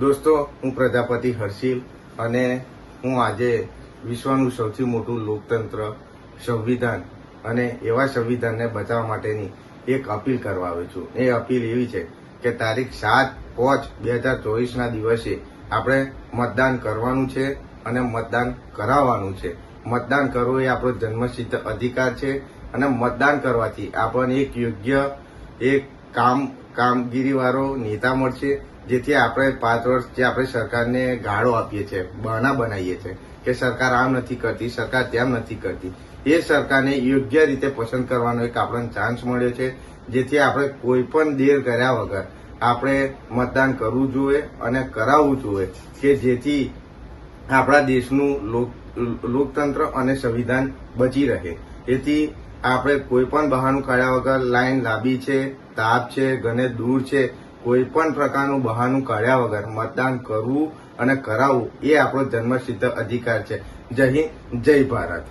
દોસ્તો, હું પ્રજાપતિ હર્ષિલ અને હું આજે વિશ્વનું સૌથી મોટું લોકતંત્ર, સંવિધાન અને એવા સંવિધાનને બચાવવા માટેની એક અપીલ કરવા આવ્યો છું. એ અપીલ એવી છે કે તારીખ સાત પાંચ બે હજાર ચોવીસના દિવસે આપણે મતદાન કરવાનું છે અને મતદાન કરાવવાનું છે. મતદાન કરવું એ આપણો જન્મસિદ્ધ અધિકાર છે અને મતદાન કરવાથી આપણને એક યોગ્ય એક કામ કામગીરીવાળો નેતા મળશે, જેથી આપણે પાંચ વર્ષ જે આપણે સરકારને ગાળો આપીએ છીએ, બહાના બનાવીએ છીએ, કે સરકાર આમ નથી કરતી, સરકાર તેમ નથી કરતી. એ સરકારને યોગ્ય રીતે પસંદ કરવાનો એક આપણને ચાન્સ મળ્યો છે, જેથી આપણે કોઈ પણ દેર કર્યા વગર આપણે મતદાન કરવું જોઈએ અને કરાવવું જોઈએ, કે જેથી આપણા દેશનું લોક, લોકતંત્ર અને સંવિધાન બચી રહે. એથી આપણે કોઈ પણ બહાનું કાઢ્યા વગર લાઈન લાંબી છે, તાપ છે, ઘને દૂર છે કોઈ પણ પ્રકારનું બહાનું કાઢ્યા વગર મતદાન કરવું અને કરાવવું એ આપણો જન્મસિદ્ધ અધિકાર છે. જય હિન્દ, જય ભારત.